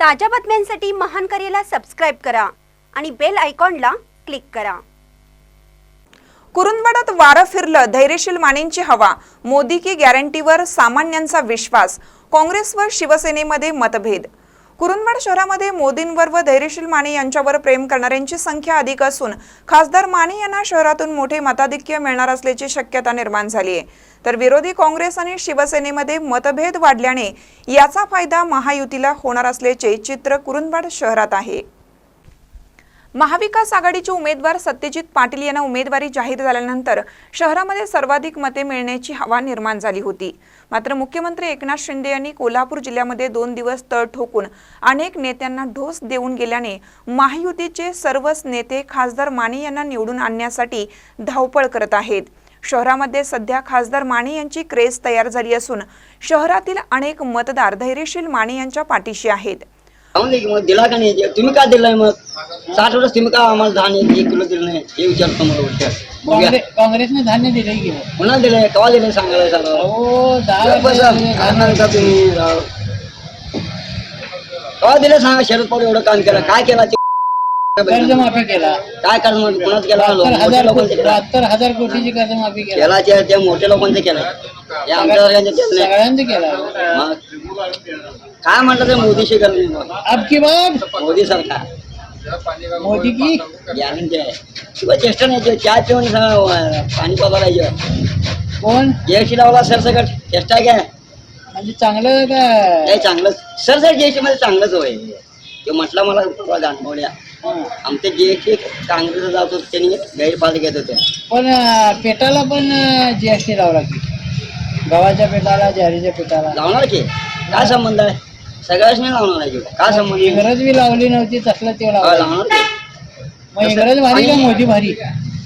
ताज्या बातम्यांसाठी महान करेला सबस्क्राईब करा आणि बेल आयकॉनला क्लिक करा. कुरुंदवाडात वारं फिरलं धैर्यशील मानेंची हवा. मोदी की गॅरंटीवर सामान्यांचा विश्वास. काँग्रेस व शिवसेनेमध्ये मतभेद. कुरुंदवाड शहरामध्ये मोदींवर व धैर्यशील माने यांच्यावर प्रेम करणाऱ्यांची संख्या अधिक असून खासदार माने यांना शहरातून मोठे मताधिक्य मिळणार असल्याची शक्यता निर्माण झाली आहे. तर विरोधी काँग्रेस आणि शिवसेनेमध्ये मतभेद वाढल्याने याचा फायदा महायुतीला होणार असल्याचे चित्र कुरुंदवाड शहरात आहे. महाविकास आघाडीचे उमेदवार सत्यजित पाटील यांना उमेदवारी जाहीर झाल्यानंतर शहरामध्ये सर्वाधिक मते मिळण्याची हवा निर्माण झाली होती. मात्र मुख्यमंत्री एकनाथ शिंदे यांनी कोल्हापूर जिल्ह्यामध्ये दोन दिवस तळ ठोकून अनेक नेत्यांना ढोस देऊन गेल्याने महायुतीचे सर्वच नेते खासदार माने यांना निवडून आणण्यासाठी धावपळ करत आहेत. शहरामध्ये सध्या खासदार माने यांची क्रेज तयार झाली असून शहरातील अनेक मतदार धैर्यशील माने यांच्या पाठीशी आहेत. जाऊन दे मग दिला का नाही? तुम्ही का दिलाय मग? साठ वर्ष तुम्ही का आम्हाला धान्य एक किलो दिलं नाही? हे विचारतो मला उलट काँग्रेसने धान्य दिले की? पुन्हा दिलंय? केव्हा दिलंय सांगायला म्हणता तुम्ही? केव्हा दिलं सांगा? शरद पवार एवढं काम केलं. काय केलं? कर्जमाफी केला. काय कर्ज कुणाच केला? बहात्तर हजार कोटीची कर्जमाफी केला. त्या मोठ्या लोकांचं केलं आमच्या सगळ्यांचं केला. काय म्हणतात ते मोदीशी करणे? अब की बार मोदी सरकार. मोदी की? गॅरंटी आहे किंवा चेष्टा नाही चहा पिऊन पाणी पाजायचं कोण? जयशी लावला सरसकट. चेष्टा काय म्हणजे चांगलं का? नाही चांगलं. सरसर जयशी मध्ये चांगलंच होय. ते म्हटलं मला गांधवड्या हं. आमचे जयशी काँग्रेस जात होते त्यांनी गैरफायदा घेत होते. पण अं, पेटाला पण जीएसटी लावला की? गव्हाच्या पेटाला ज्वारीच्या पेटाला. लावणार की? काय संबंध आहे? सगळ्याच लावणार आहे की काय संबंध आहे? इंग्रज बी लावली नव्हती तसलं ते हा, लावलं. लावणार की मग इंग्रज भारी का मोदी भारी?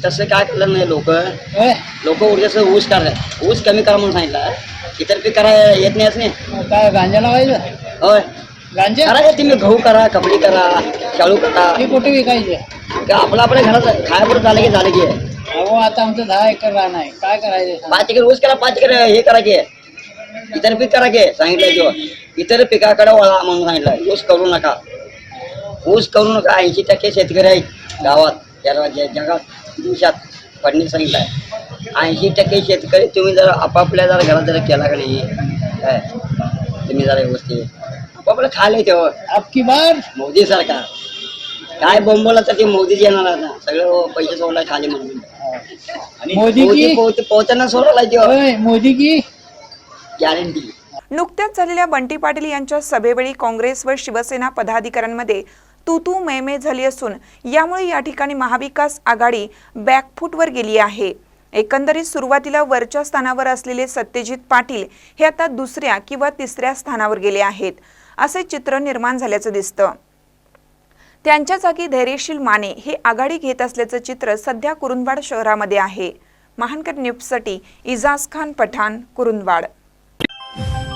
तसं काय केलं नाही लोक. होय. लोक उडक्याचं ऊस करतात ऊस कमी करा म्हणून सांगितलं. इतर पीक करायला येत नाही मग काय गांजा लावायचं? होय. गांजा? करा तुम्ही गहू करा कपडी करा शाळू करा. हे कुठे विकायचे? का आपलं आपल्या घरात खायापुरं झालं की झालं की. अहो आता आमचं दहा एकर रान आहे. काय करायचं? सांगा? पाच एकर ऊस करा पाच एकर हे करा की. इतर पीक करा की सांगितलं किंवा इतर पिकाकडे वळा म्हणून सांगितलं ऊस करू नका. ऊस करू नका. ऐंशी टक्के शेतकरी आहेत गावात या राज्यात जगात देशात. फडणीस सांगितलं आहे ऐंशी टक्के शेतकरी तुम्ही जर आपापल्या जर घरात जर केला का नाही काय? तुम्ही जरा व्यवस्थित. आपापलं खायला तेव्हा अब की बार. मोदी सरकार. काय बोंबवलं तर ते मोदीच येणार आता सगळं पैसे सोडला खाली म्हणून. मोदी की पोहोचना सोडला तेव्हा होय मोदी की गॅरंटी नुकत्याच झालेल्या बंटी पाटील यांच्या सभेवेळी काँग्रेस व शिवसेना पदाधिकाऱ्यांमध्ये तू तू मैमे झाली असून यामुळे या ठिकाणी महाविकास आघाडी बॅकफूटवर गेली आहे. एकंदरीत सुरुवातीला वरच्या स्थानावर असलेले सत्यजित पाटील हे आता दुसऱ्या किंवा तिसऱ्या स्थानावर गेले आहेत असे चित्र निर्माण झाल्याचं दिसतं. त्यांच्या जागी धैर्यशील माने हे आघाडी घेत असल्याचं चित्र सध्या कुरुंदवाड शहरामध्ये आहे. महानकर न्यूजसाठी इजाज खान पठाण कुरुंदवाड. you